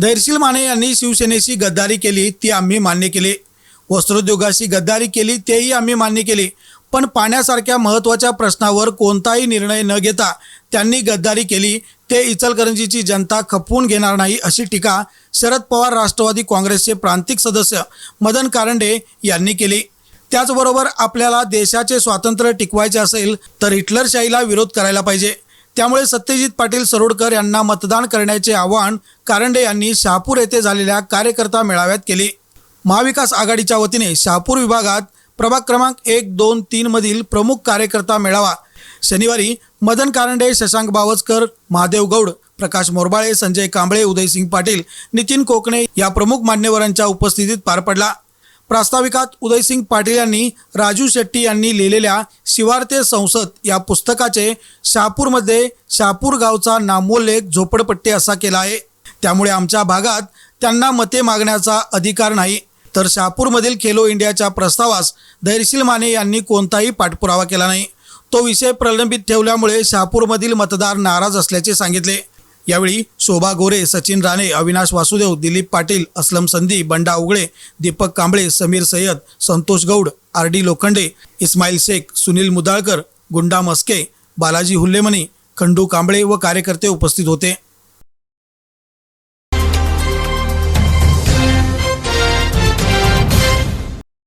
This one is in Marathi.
धैर्यशील माने यांनी शिवसेनेशी गद्दारी केली ती आम्ही मान्य केली. वस्त्रोद्योगाशी गद्दारी केली तेही आम्ही मान्य केली. पण पाण्यासारख्या महत्त्वाच्या प्रश्नावर कोणताही निर्णय न घेता त्यांनी गद्दारी केली. ते इचलकरंजीची जनता खपवून घेणार नाही अशी टीका शरद पवार राष्ट्रवादी काँग्रेसचे प्रांतिक सदस्य मदन कारंडे यांनी केली. त्याचबरोबर आपल्याला देशाचे स्वातंत्र्य टिकवायचे असेल तर हिटलरशाहीला विरोध करायला पाहिजे. त्यामुळे सत्यजित पाटील सरोडकर यांना मतदान करण्याचे आवाहन कारंडे यांनी शहापूर येथे झालेल्या कार्यकर्ता मेळाव्यात केले. महाविकास आघाडीच्या वतीने शहापूर विभागात प्रभाग क्रमांक एक दोन तीन मधील प्रमुख कार्यकर्ता मेळावा. शनिवारी मदन कारंडे शशांक बावस्कर महादेव गौड प्रकाश मोरबाळे संजय कांबळे उदयसिंग पाटील नितीन कोकणे या प्रमुख मान्यवरांच्या उपस्थितीत पार पडला. प्रास्ताविकात उदयसिंग पाटील यांनी राजू शेट्टी यांनी लिहिलेल्या शिवारते संसद या पुस्तकाचे शहापूरमध्ये शहापूर गावचा नामोल्लेख झोपडपट्टी असा केला आहे. त्यामुळे आमच्या भागात त्यांना मते मागण्याचा अधिकार नाही. तर शहापूरमधील खेलो इंडियाच्या प्रस्तावास धैर्यशील माने यांनी कोणताही पाठपुरावा केला नाही. तो विषय प्रलंबित ठेवल्यामुळे शहापूरमधील मतदार नाराज असल्याचे सांगितले. यावेळी शोभा गोरे सचिन राणे अविनाश वासुदेव दिलीप पाटील असलम संधी बंडा उगळे दीपक कांबळे समीर सय्यद संतोष गौड आर डी लोखंडे इस्माईल शेख सुनील मुदाळकर गुंडा मस्के बालाजी हुल्लेमणी खंडू कांबळे व कार्यकर्ते उपस्थित होते.